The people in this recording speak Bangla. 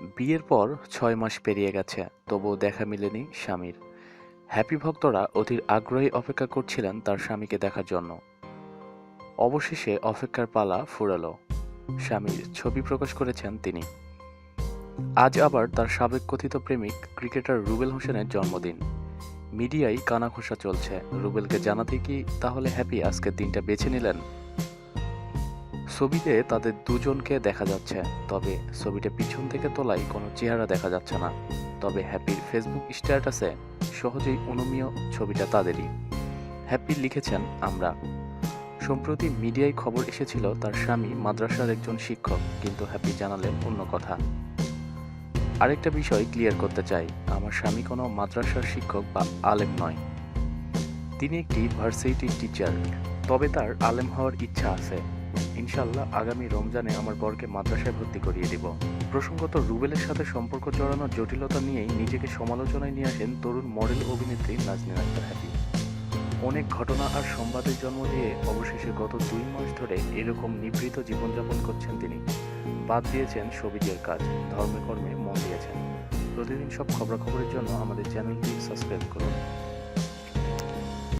বিয়ের পর ছয় মাস পেরিয়ে গেছে, তবুও দেখা মিলেনি স্বামীর। হ্যাপি ভক্তরা অধীর আগ্রহী অপেক্ষা করছিলেন তার স্বামীকে দেখার জন্য। অবশেষে অপেক্ষার পালা ফুরালো। স্বামীর ছবি প্রকাশ করেছেন তিনি। আজ আবার তার সাবেক কথিত প্রেমিক ক্রিকেটার রুবেল হোসেনের জন্মদিন। মিডিয়ায় কানাঘোষা চলছে। রুবেলকে জানাতে কি তাহলে হ্যাপি আজকের দিনটা বেছে নিলেন? ছবিতে তাদের দুজনকে দেখা যাচ্ছে, তবে ছবিটা পিছন থেকে তোলায় কোনো চেহারা দেখা যাচ্ছে না। তবে হ্যাপির ফেসবুক স্ট্যাটাসে সহজেই অনুমীয় ছবিটা তাদেরই। হ্যাপি লিখেছেন, আমরা। সম্প্রতি মিডিয়ায় খবর এসেছিল তার স্বামী মাদ্রাসার একজন শিক্ষক, কিন্তু হ্যাপি জানালেন অন্য কথা। আরেকটা বিষয় ক্লিয়ার করতে চাই, আমার স্বামী কোনো মাদ্রাসার শিক্ষক বা আলেম নয়। তিনি একটি ভার্সিটির টিচার তবে তার আলেম হওয়ার ইচ্ছা আছে। ইনশাল্লাহ আগামী রমজানে আমার বরকে মাদ্রাসায় ভর্তি করিয়ে দিব। প্রসঙ্গত, রুবেলের সাথে সম্পর্ক জড়ানোর জটিলতা নিয়েই নিজেকে সমালোচনায় নিয়ে আসেন তরুণ মডেল অভিনেত্রী নাজনীন আক্তার হ্যাপি অনেক ঘটনা আর সংবাদের জন্ম দিয়ে অবশেষে গত দুই মাস ধরে এরকম নিভৃত জীবনযাপন করছেন তিনি। বাদ দিয়েছেন সবিজের কাজ ধর্মে কর্মে মন দিয়েছেন। প্রতিদিন সব খবরাখবরের জন্য আমাদের চ্যানেলটি সাবস্ক্রাইব করুন।